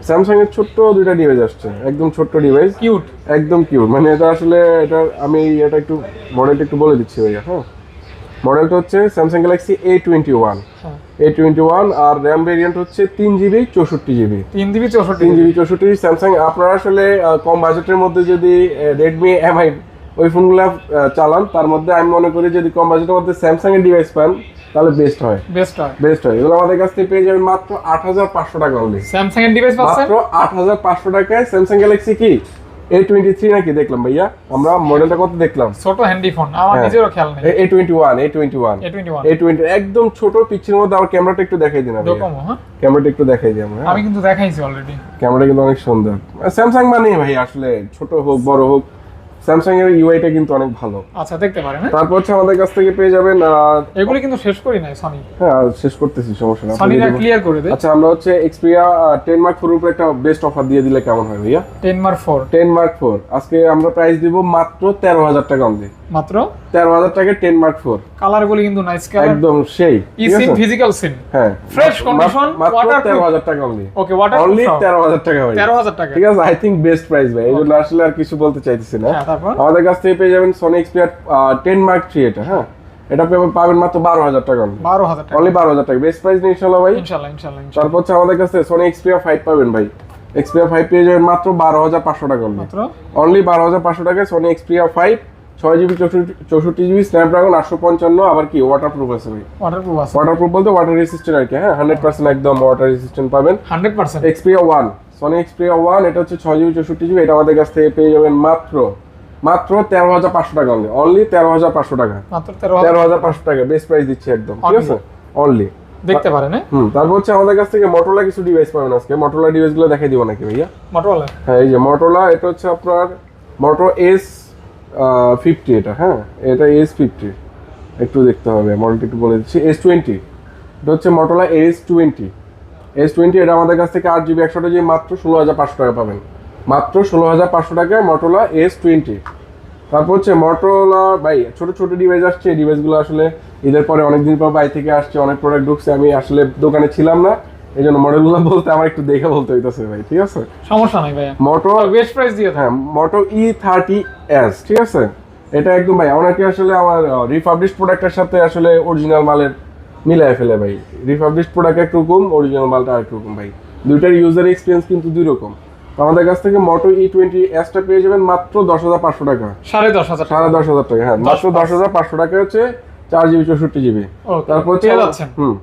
Samsung এর ছোট্ট দুইটা ডিভাইস আসছে। একদম ছোট্ট ডিভাইস কিউট একদম কিউট মানে এটা আসলে এটা আমি এটা একটু মডেলটা একটু বলে দিচ্ছি ভাইয়া হ্যাঁ? মডেলটা হচ্ছে Samsung Galaxy A twenty one A twenty one R RAM variant হচ্ছে তিন জিবি চৌষট্টি জিবি তিন জিবি চৌষট্টি তিন জিবি চৌষট্টি স্যামসাং আপনারা আসলে কম বাজেটের মধ্যে যদি রেডমি এমআই ওই ফোনগুলো চালান তার মধ্যে আমি মনে করি যদি কম বাজেটের মধ্যে স্যামসাং এর ডিভাইস পান তাহলে বেস্ট হয়। বেস্ট হয়। বেস্ট হয়। এগুলো আমাদের কাছ থেকে পেয়ে যাবেন মাত্র আট হাজার পাঁচশো টাকা অনলি স্যামসাং এর ডিভাইস পাচ্ছেন? মাত্র আট হাজার পাঁচশো টাকায় স্যামসাং গ্যালাক্সি কি? এ টোয়েন্টি থ্রি নাকি দেখলাম ভাইয়া? আমরা মডেলটা কত দেখলাম? ছোট হ্যান্ডি ফোন আমার হ্যাঁ। নিজেরও খেয়াল নেই। A twenty one A twenty one A twenty একদম ছোট পিকচারের মধ্যে আমার ক্যামেরাটা একটু দেখাই দিন ক্যামেরাটা একটু দেখাই দিই আমরা হ্যাঁ? আমি কিন্তু দেখাইছি অলরেডি ক্যামেরা কিন্তু অনেক সুন্দর। স্যামসাং মানে ভাই আসলে ছোট হোক বড় হোক স্যামসাং এর ইউআইটা কিন্তু অনেক ভালো। আচ্ছা দেখতে পারেন হ্যাঁ। তারপর হচ্ছে আমাদের কাছ থেকে পেয়ে যাবেন এগুলি কিন্তু শেষ করি নাই সনি হ্যাঁ শেষ করতেছি সমস্যা না আপনাকে ক্লিয়ার করে দেয় আচ্ছা আমরা হচ্ছে এক্সপিরিয়া টেন মার্ক ফোর উপরে একটা বেস্ট অফার দিয়ে দিলে কেমন হয় ভাইয়া? Ten mark four ten mark four আজকে আমরা প্রাইস দিব মাত্র তেরো হাজার টাকা অনলি মাত্র? তেরো হাজার টাকা টেন মার্ক ফোর কালার গুলি কিন্তু নাইস কালার একদম সেই ই ঠিক সিম আছে? ফিজিক্যাল সিম হ্যাঁ। মাত্র waterproof। তেরো হাজার টাকা অনলি ওকে ওয়াটার অনলি তেরো হাজার টাকা ভাই তেরো হাজার টাকা। ঠিক আছে আই থিঙ্ক বেস্ট প্রাইস ভাই এই আসলে আর কিছু বলতে চাইতেছি না। হ্যাঁ তারপর? আমাদের কাছ থেকে পেয়ে যাবেন সোনি এক্সপিয়ার টেন মার্ক থ্রি এটা হ্যাঁ? এটা পেয়ে- পাবেন মাত্র বারো হাজার টাকা বারো হাজার টাকা। অনলি বারো হাজার টাকা। বেস্ট প্রাইস নেই ইনশাল্লাহ ভাই। ইনশাল্লাহ তারপর হচ্ছে আমাদের কাছে সোনি এক্সপিয়া ফাইভ পাবেন ভাই। এক্সপিয়া ফাইভ পেয়ে যাবেন মাত্র বারো হাজার পাঁচশো টাকা মাত্র? অনলি বারো হাজার পাঁচশো টাকায় সোনি এক্সপিয়া ফাইভ ছয় জিবি চৌষট্টি জিবি স্ন্যাপড্রাগন আটশো পঞ্চান্ন আবার কি? ওয়াটার প্রুফ আছে ভাই। ওয়াটার প্রুফ আছে। ওয়াটার প্রুফ বলতে ওয়াটার রেসিস্ট্যান্ট আর কি হ্যাঁ? হান্ড্রেড পার্সেন্ট একদম ওয়াটার রেসিস্ট্যান্ট পাবেন। Hundred percent Xperia one Sony Xperia one এটা হচ্ছে ছয় জিবি চৌষট্টি জিবি এটা আমাদের কাছ থেকে পেয়ে যাবেন মাত্র মাত্র তেরো হাজার পাঁচশো টাকা অনলি অনলি তেরো হাজার পাঁচশো টাকা। মাত্র তেরো হাজার পাঁচশো টাকা বেস্ট প্রাইস দিচ্ছি একদম ঠিক আছে? অনলি দেখতে পারেন হ্যাঁ? হুম তারপর হচ্ছে আমাদের কাছ থেকে মোটরলা কিছু ডিভাইস পাবেন আজকে। ডিভাইসগুলো দেখাই দিব নাকি ভাইয়া? মোটরওয়ালা হ্যাঁ এই যে মোটরলা এটা হচ্ছে আপনার মোটো এস ফিফটি এটা হ্যাঁ? এটা এস ফিফটি একটু দেখতে হবে মডেলটা একটু বলে দিচ্ছি। এস টোয়েন্টি এটা হচ্ছে Motorola S twenty S twenty এটা আমাদের কাছ থেকে আট জিবি একশোটা জিবি মাত্র ষোলো হাজার পাঁচশো টাকা পাবেন। মাত্র ষোলো হাজার পাঁচশো টাকায় মটোলা এস টোয়েন্টি তারপর হচ্ছে মোটরলা ভাই ছোট ছোট ডিভাইস আসছে এই ডিভাইসগুলো আসলে ঈদের পরে অনেকদিন পর বাই থেকে আসছে অনেক প্রোডাক্ট ঢুকছে আমি আসলে দোকানে ছিলাম না এই জন্য মডেলগুলো বলতে আমার একটু দেখে বলতে হইতেছে ভাই ঠিক আছে? সমস্যা নাই ভাইয়া। মোটো বেস্ট প্রাইস দিয়ে হ্যাঁ মোটো ই থার্টি এস ঠিক আছে? এটা একদম ভাই অনেকে আসলে আমার রিফাবলিশ প্রোডাক্টের সাথে আসলে অরিজিনাল মালের মিলায় ফেলে ভাই। রিফাবলিশ প্রোডাক্ট একরকম অরিজিনাল মালটা আরেকরকম ভাই। দুইটার ইউজার এক্সপিরিয়েন্স কিন্তু দুই রকম। আমাদের কাছ থেকে মোটো ই টোয়েন্টি এসটা পেয়ে যাবেন মাত্র দশ হাজার পাঁচশো টাকা। সাড়ে দশ হাজার টাকা। সাড়ে দশ হাজার টাকা হ্যাঁ মাত্র দশ হাজার পাঁচশো টাকা হচ্ছে চার জিবি চৌষট্টি জিবি। তারপর হুম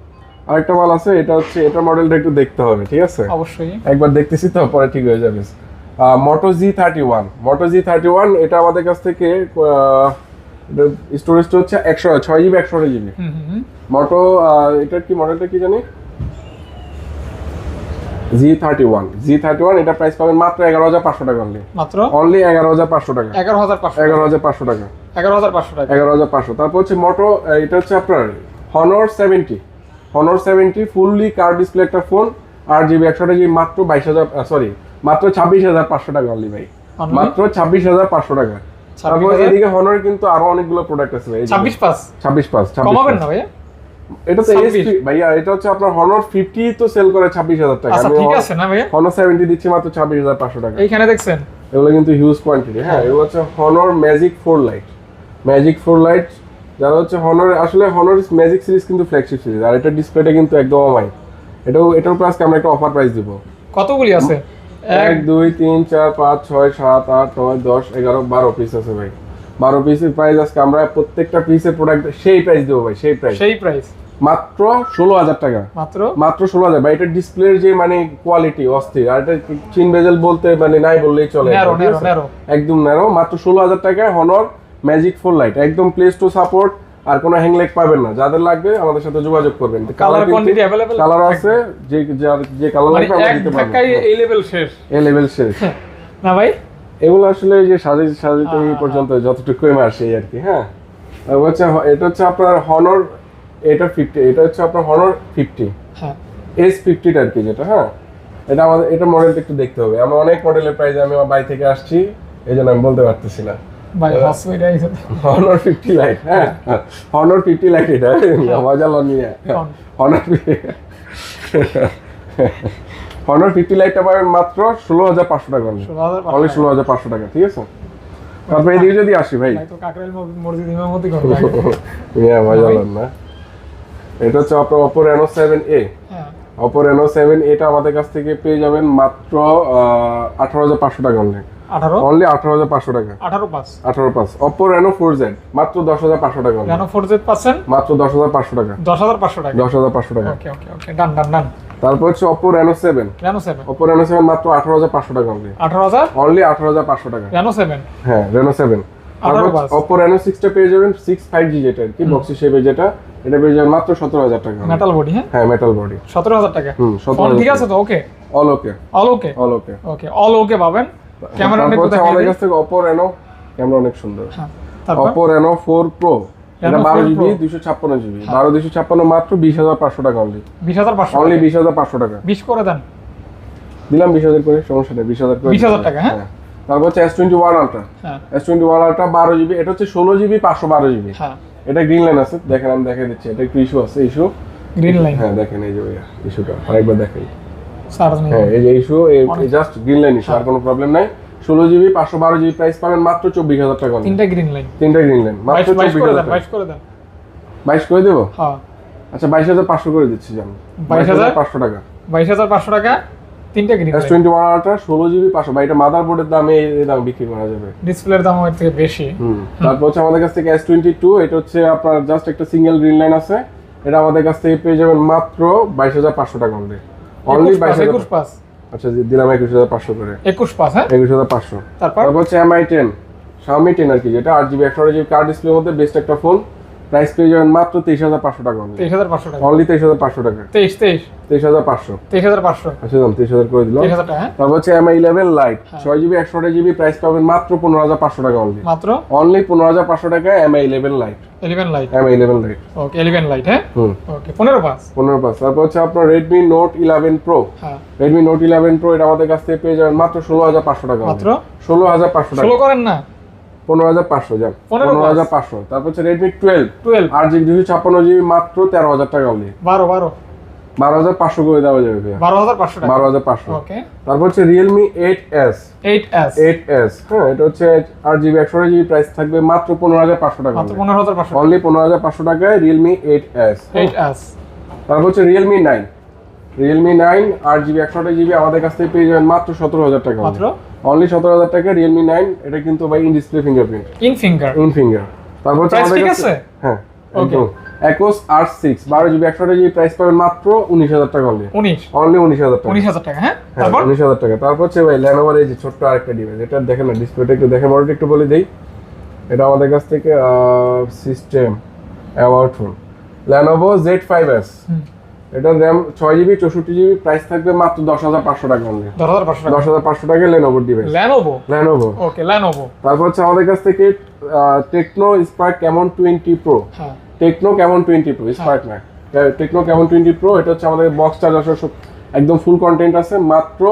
আরেকটা মাল আছে এটা হচ্ছে এটা মডেলটা একটু দেখতে হবে ঠিক আছে? অবশ্যই। একবার দেখতেছি তো পরে ঠিক হয়ে যাবে। Moto G thirty one Moto G thirty one এটা আমাদের কাছ থেকে স্টোরেজটা হচ্ছে একশো ছয় জিবি একশো জিবি। হুম হুম হুম। মোটো এটার কি মডেলটা কি জানি? G thirty one G thirty one এটা প্রাইস পাবেন মাত্র এগারো হাজার পাঁচশো টাকা অনলি মাত্র? অনলি এগারো হাজার পাঁচশো টাকা। এগারো হাজার পাঁচশো এগারো হাজার পাঁচশো টাকা। এগারো হাজার পাঁচশো টাকা। এগারো হাজার পাঁচশো। তারপর হচ্ছে মোটো এটা হচ্ছে আপনার Honor seventy Honor seventy fully কার ডিসপ্লে একটা ফোন আর জিবি একশোটা জিবি মাত্র বাইশ হাজার সরি মাত্র ছাব্বিশ হাজার পাঁচশো টাকা অনলি ভাই। মাত্র ছাব্বিশ হাজার পাঁচশো টাকা। তারপর 26,000? এদিকে হনর কিন্তু আরও অনেকগুলো প্রোডাক্ট আছে ভাই। ছাব্বিশ পাঁচ? ছাব্বিশ পাঁচ কমাবেন না এটা তো এসপি ভাইয়া এটা হচ্ছে আপনার হনর ফিফটি তো সেল করে ছাব্বিশ হাজার টাকা। আচ্ছা ঠিক আছে না ভাইয়া? হনর সেভেন্টি দিচ্ছি মাত্র ছাব্বিশ হাজার পাঁচশো টাকা। এইখানে দেখছেন? এগুলো কিন্তু হিউজ কোয়ান্টিটি হ্যাঁ এগুলো হচ্ছে Honor Magic four lite Magic four lite যারা হচ্ছে হনর আসলে হনর ম্যাজিক সিরিজ কিন্তু ফ্ল্যাগশিপ সিরিজ আর এটা ডিসপ্লেটা কিন্তু একদম আমাই এটাও এটার আজকে আমরা একটা অফার প্রাইস দিব? কতগুলি আছে? এক এক দুই তিন চার পাঁচ ছয় সাত আট নয় দশ এগারো বারো পিস আছে ভাই। বারো পিসের প্রাইস আজকে আমরা প্রত্যেকটা পিসের প্রোডাক্ট সেই প্রাইস দেবো ভাই সেই প্রাইস সেই প্রাইস মাত্র ষোলো হাজার টাকা। মাত্র? মাত্র ষোলো হাজার। ভাই এটা ডিসপ্লের যে মানে কোয়ালিটি অস্থির। আর এটা চিন বেজেল বলতে মানে নাই বললেই চলে। একদম ন্যারো মাত্র ষোলো হাজার টাকায় হনর ম্যাজিক ফোর লাইট একদম প্লে স্টোর সাপোর্ট আর কোনো হ্যাংলেক পাবেন না। যাদের লাগবে আমাদের সাথে যোগাযোগ করবেন। কালার কোয়ান্টিটি অ্যাভেলেবল কালার আছে। যে যে কালার মানে লাগবে আমরা দিতে পারব। এই লেভেল শেষ। এ লেভেল শেষ। [laughs] না ভাই? এগুলো আসলে যে সাজাইতে সাজাইতে এই পর্যন্ত যতটুকু আমি আসি আর কি হ্যাঁ? হচ্ছে এটা হচ্ছে আপনার হনর এটা ফিফটি এটা হচ্ছে আপনার হনর ফিফটি হ্যাঁ। এস ফিফটিটা আর কি যেটা হ্যাঁ? এটা আমাদের এটা মডেলটা একটু দেখতে হবে। আমরা অনেক মডেলের প্রাইস আমি আমার বাড়ি থেকে আসছি এই জন্য আমি বলতে পারতেছি না। হনর ফিফটি লাইট হ্যাঁ? হনর ফিফটি লাইট এটা। মজা লন হনর হনর ফিফটি লাইটটা পাবেন মাত্র ষোলো হাজার পাঁচশো টাকা অনলি ষোলো হাজার পাঁচশো টাকা। ঠিক আছে? তারপরে এদিকে যদি আসি ভাই। [laughs] না। এটা হচ্ছে আপনার অপো রেনো সেভেন এ হ্যাঁ। অপো রেনো সেভেন এটা আমাদের কাছ থেকে পেয়ে যাবেন মাত্র আঠারো হাজার পাঁচশো টাকা অনলি আঠারো? অনলি আঠারো হাজার পাঁচশো টাকা। আঠারো পাঁচ? আঠারো পাঁচ। অপো রেনো ফোর জেড মাত্র দশ হাজার পাঁচশো টাকা। ফোর জেড পাচ্ছেন? মাত্র দশ হাজার পাঁচশো টাকা। দশ হাজার পাঁচশো টাকা। দশ হাজার পাঁচশো টাকা। ওকে ওকে ওকে ডান ডান ডান তারপর হচ্ছে Oppo Reno seven Reno seven Oppo Reno seven মাত্র আঠারো হাজার পাঁচশো টাকা অনলি আঠারো হাজার? অনলি আঠারো হাজার পাঁচশো টাকা। রেনো সেভেন হ্যাঁ রেনো সেভেন তারপর 18 পাঁচ। অপো রেনো সিক্সটা পেয়ে যাবেন সিক্স ফাইভ জি যেটা কি বক্সি শেপে যেটা এটা পেয়ে যাবেন মাত্র সতেরো হাজার টাকা। মেটাল বডি হ্যাঁ? হ্যাঁ মেটাল বডি সতেরো হাজার টাকা। হুম সতেরো ফোন ঠিক আছে তো? Okay all okay all okay all okay okay all okay পাবেন। ক্যামেরা অনেক দেখাই আমাদের। কাছ থেকে অপো রেনো ক্যামেরা অনেক সুন্দর। হ্যাঁ অপো রেনো ফোর প্রো এটা বারো জিবি। দুশো ছাপ্পান্ন জিবি। বারো দুশো ছাপ্পান্ন মাত্র বিশ হাজার পাঁচশো টাকা অনলি বিশ হাজার পাঁচশো অনলি বিশ হাজার পাঁচশো টাকা। বিশ করে দেন। দিলাম বিশ হাজার করে সমস্যা নেই বিশ হাজার করে 20,000 দিলাম। টাকা, হ্যাঁ? তারপর হচ্ছে এস টোয়েন্টি ওয়ান আলট্রা হ্যাঁ। এস টোয়েন্টি ওয়ান আলট্রা বারো জিবি এটা হচ্ছে ষোলো জিবি পাঁচশো বারো জিবি। হ্যাঁ। এটা গ্রিন লাইন আছে দেখেন আমি দেখে দিচ্ছি এটা একটু ইস্যু আছে ইস্যু গ্রিন লাইন হ্যাঁ দেখেন এই যে ভাইয়া ইস্যুটা আরেকবার দেখেন হ্যাঁ এই যে issue just green line issue আর কোনো প্রবলেম নাই। ষোলো জিবি পাঁচশো বারো জিবি প্রাইস পাবেন মাত্র চব্বিশ হাজার টাকা তিনটা গ্রিন লাইন তিনটা গ্রিন লাইন মাত্র চব্বিশ হাজার বাইশ করে দেন বাইশ করে দেবো? হ্যাঁ। আচ্ছা বাইশ হাজার পাঁচশো করে দিচ্ছি জান 22,000 পাঁচশো টাকা। বাইশ হাজার পাঁচশো টাকা তিনটা green S twenty one Ultra ষোলো জিবি পাঁচশো। বা এটা মাদার দামে এই দাম বিক্রি করা যাবে। ডিসপ্লের দাম এর থেকে বেশি। তারপর হচ্ছে আমাদের কাছ থেকে এস টোয়েন্টি টু এটা হচ্ছে আপনার জাস্ট একটা সিঙ্গেল গ্রিন লাইন আছে। এটা আমাদের কাছ থেকে পেয়ে যাবেন মাত্র বাইশ হাজার পাঁচশো টাকা অনলি অনলি বাইশ হাজার আচ্ছা দিলাম একুশ হাজার পাঁচশো করে। একুশ পাঁচ হ্যাঁ? একুশ হাজার পাঁচশো। তারপর? হচ্ছে এমআই টেন শাওমি টেন আর কি যেটা আট জিবি একশো জিবি কার্ড ডিসপ্লের মধ্যে বেস্ট একটা ফোন প্রাইস পেয়ে যাবেন মাত্র তেইশ হাজার পাঁচশো টাকা অনলি তেইশ হাজার পাঁচশো টাকা। অনলি তেইশ হাজার পাঁচশো টাকা। তেইশ তেইশ। তেইশ হাজার পাঁচশো। তেইশ হাজার পাঁচশো। আচ্ছা দাম তেইশ হাজার করে দিলাম। হ্যাঁ। তারপর হচ্ছে এমআই ইলেভেন লাইট ছয় জিবি একশো জিবি প্রাইস পাবেন মাত্র পনেরো হাজার পাঁচশো টাকা অনলি মাত্র? অনলি পনেরো হাজার পাঁচশো টাকা Mi eleven lite eleven lite Mi eleven lite okay eleven lite হ্যাঁ? ওকে পনেরো পাস পনেরো পাঁচ। তারপর হচ্ছে আপনার রেডমি নোট ইলেভেন প্রো হ্যাঁ। রেডমি নোট ইলেভেন প্রো এটা আমাদের কাছ থেকে পেয়ে যাবেন মাত্র ষোলো হাজার পাঁচশো টাকা মাত্র? ষোলো হাজার পাঁচশো টাকা। ষোলো করেন না? পনেরো হাজার পাঁচশো যান পনেরো হাজার পাঁচশো। তারপর হচ্ছে রেডমি টুয়েলভ টুয়েলভ আট জিবি দুশো ছাপ্পান্ন জিবি মাত্র তেরো হাজার টাকা বারো বারো। বারো হাজার পাঁচশো করে দেওয়া যাবে বারো হাজার পাঁচশো বারো হাজার পাঁচশো। তারপর হচ্ছে Realme eight S eight S eight S হ্যাঁ এটা হচ্ছে আট জিবি একশো জিবি প্রাইস থাকবে মাত্র পনেরো হাজার পাঁচশো টাকা পনেরো হাজার পাঁচশো অনলি পনেরো হাজার পাঁচশো টাকায় Realme eight S eight S তারপর হচ্ছে রিয়েলমি নাইন রিয়েলমি নাইন আট জিবি একশো জিবি আমাদের কাছ থেকে পেয়ে যাবেন মাত্র সতেরো হাজার টাকা মাত্র? অনলি সতেরো হাজার টাকা রিয়েলমি নাইন এটা কিন্তু ভাই in display fingerprint in finger in finger তারপর ঠিক আছে? হ্যাঁ. একদম। একোস আর সিক্স বারো জিবি একশো জিবি প্রাইস পাবেন মাত্র উনিশ হাজার টাকা অনলি উনিশ। অনলি উনিশ হাজার টাকা। উনিশ হাজার টাকা হ্যাঁ? হ্যাঁ তারপর? উনিশ হাজার টাকা। তারপর হচ্ছে ভাই ল্যানোভার এই যে ছোট্ট আরেকটা ডিভাইস এটা দেখেন না ডিসপ্লেটা একটু দেখেন মডেলটা একটু বলে দেই। এটা আমাদের কাছ থেকে system award phone Lenovo Z five S এটার র্যাম ছয় জিবি চৌষট্টি জিবি প্রাইস থাকবে মাত্র দশ হাজার পাঁচশো টাকা অনলি দশ হাজার পাঁচশো টাকা। লেনোভোর device Lenovo Lenovo okay Lenovo তারপর হচ্ছে আমাদের কাছ থেকে Tecno Spark Camon twenty Pro Tecno Camon twenty Pro Spark না টেকনো ক্যামন টোয়েন্টি প্রো এটা হচ্ছে আমাদের বক্স চার্জার একদম ফুল কন্টেন্ট আছে মাত্র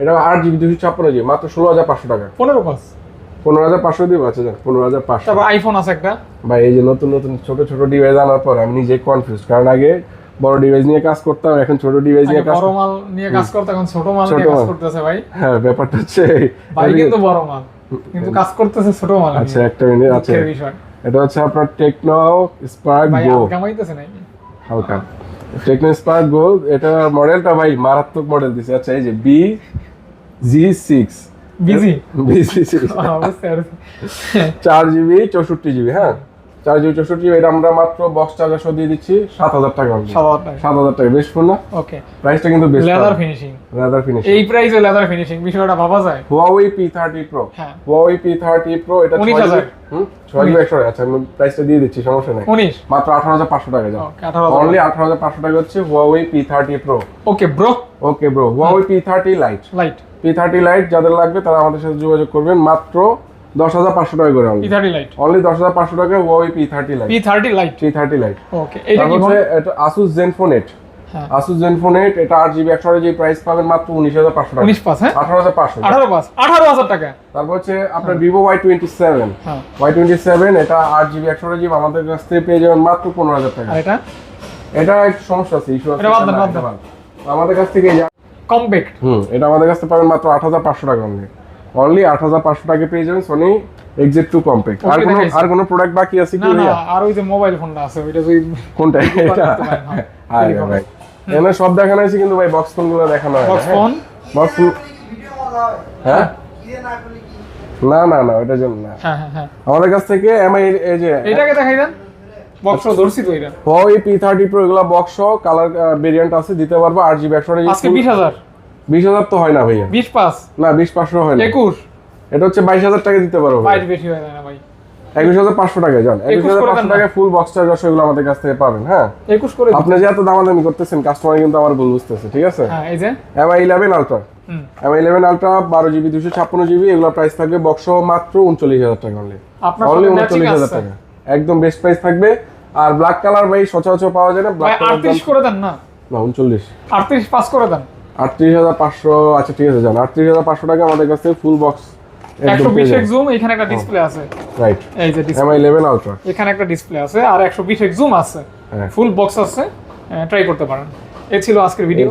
এটা আট জিবি দুশো ছাপ্পান্ন জিবি মাত্র ষোলো হাজার পাঁচশো টাকা। পনেরো পাঁচ। পনেরো হাজার পাঁচশো দিব আচ্ছা যান পনেরো হাজার পাঁচশো। আইফোন আছে একটা। ভাই এই যে নতুন নতুন ছোট ছোট ডিভাইস আনার পর আমি নিজে কনফিউজ কারণ আগে বড় ডিভাইস নিয়ে কাজ করতাম এখন ছোট ডিভাইস নিয়ে কাজ বড় মাল নিয়ে কাজ করতে এখন ছোট মাল নিয়ে কাজ করতেছে ভাই। হ্যাঁ ব্যাপারটা হচ্ছে ভাই কিন্তু বড় মাল কিন্তু কাজ করতেছে ছোট মাল আচ্ছা একটা মিনিট আছে এটা হচ্ছে আপনার টেকনো স্পার্ক গো কামাইতেছে হালকা। টেকনো স্পার্ক গো এটা মডেলটা ভাই মারাত্মক মডেল দিছে। আচ্ছা এই যে B G six BG B G six চার জিবি চৌষট্টি জিবি হ্যাঁ? চার চৌষট্টি এটা আমরা মাত্র বক্স চার্জার সহ দিয়ে দিচ্ছি সাত হাজার টাকা সাত হাজার টাকা। সাত হাজার টাকা বেশ ফোন না? ওকে। প্রাইসটা কিন্তু বেশ লেদার ফিনিশিং লেদার ফিনিশ এই প্রাইসে লেদার ফিনিশিং বিষয়টা ভাবা যায়? Huawei P30 Pro হ্যাঁ। Huawei P30 Pro এটা 19,000 হুম? ছয় জিবি একশো আচ্ছা আমি প্রাইসটা দিয়ে দিচ্ছি সমস্যা নেই। উনিশ। মাত্র আঠারো হাজার পাঁচশো টাকা যাও অনলি আঠারো হাজার। পাঁচশো টাকা হচ্ছে Huawei P30 Pro okay bro okay bro Huawei P30 Lite lite P30 Lite যাদের লাগবে তারা আমাদের সাথে যোগাযোগ করবেন। মাত্র দশ হাজার পাঁচশো টাকা করে অনলি থার্টি লাইট অনলি দশ হাজার পাঁচশো টাকা Huawei P30 Lite P thirty lite P30 Lite okay এটা হচ্ছে এটা Asus Zenfone 8 হ্যাঁ। Asus Zenfone 8 এটা আট জিবি একশো প্রাইস পাবেন মাত্র উনিশ হাজার পাঁচশো টাকা। উনিশ পাঁচ হ্যাঁ? আঠারো হাজার পাঁচশো। আঠারো পাঁচ আঠারো হাজার টাকা। তারপর হচ্ছে আপনার Vivo Y twenty seven Y twenty seven এটা আট জিবি একশো জিবি আমাদের কাছ থেকে পেয়ে যাবেন মাত্র পনেরো হাজার টাকা। এটা? এটা একটু সমস্যা আছে ইস্যু আছে। আমাদের কাছ থেকে কম্প্যাক্ট হুম এটা আমাদের কাছ থেকে পাবেন মাত্র আট হাজার পাঁচশো টাকা অনলি অনলি আট হাজার পাঁচশো টাকা পেয়ে যাবেন সোনি এক্সিট টু কম্প্যাক্ট আর কোনো আর কোনো প্রোডাক্ট বাকি আছে কি না আর ওই যে মোবাইল ফোনটা আছে ওইটা যদি কোনটা? এটা? হ্যাঁ। [laughs] আরে ভাই। এখানে সব দেখানো হয়েছে কিন্তু ভাই বক্স ফোনগুলো দেখানো হয় বক্স ফোন বক্স ফোন হ্যাঁ? না না না ওটার জন্য না। হ্যাঁ হ্যাঁ আমাদের কাছ থেকে এমআই এই যে এটাকে দেখাই দেন। বক্স ধরছি তো এটা। Huawei P30 Pro এগুলো বক্স কালার ভেরিয়েন্ট আছে দিতে পারব আট জিবি একশো আজকে বিশ হাজার। বিশ হাজার তো হয় না ভাইয়া। বিশ পাঁচ। না বিশ পাঁচশো হয় না। একুশ। এটা হচ্ছে বাইশ হাজার টাকা দিতে পারব বাইশ বেশি হয়ে না ভাই। একুশ হাজার পাঁচশো টাকা যান একুশ হাজার পাঁচশো টাকা ফুল বক্স চার্জার আমাদের কাছ থেকে পাবেন হ্যাঁ? একুশ করে আপনি যে এত দামাদামি করতেছেন কাস্টমার কিন্তু আমার ভুল বুঝতেছে ঠিক আছে? Mi eleven Ultra Mi eleven Ultra বারো জিবি দুশো ছাপ্পান্ন জিবি এগুলো প্রাইস থাকবে বক্স মাত্র উনচল্লিশ হাজার টাকা অনলি অনলি উনচল্লিশ হাজার টাকা। একদম বেস্ট প্রাইস থাকবে। আর ব্ল্যাক কালার ভাই সচরাচর পাওয়া যায় না ব্ল্যাক কালার করে দেন না। না উনচল্লিশ। আটত্রিশ পাস করে দেন। আটত্রিশ হাজার পাঁচশো আচ্ছা ঠিক আছে জান। আটত্রিশ হাজার পাঁচশো টাকা আমাদের কাছে ফুল বক্স একশো বিশ এক জুম এখানে একটা ডিসপ্লে আছে। রাইট এই যে এমআই ইলেভেন আলট্রা এখানে একটা ডিসপ্লে আছে আর একশো বিশ এক জুম আছে। হ্যাঁ। ফুল বক্স আছে ট্রাই করতে পারেন। এ ছিল আজকের ভিডিও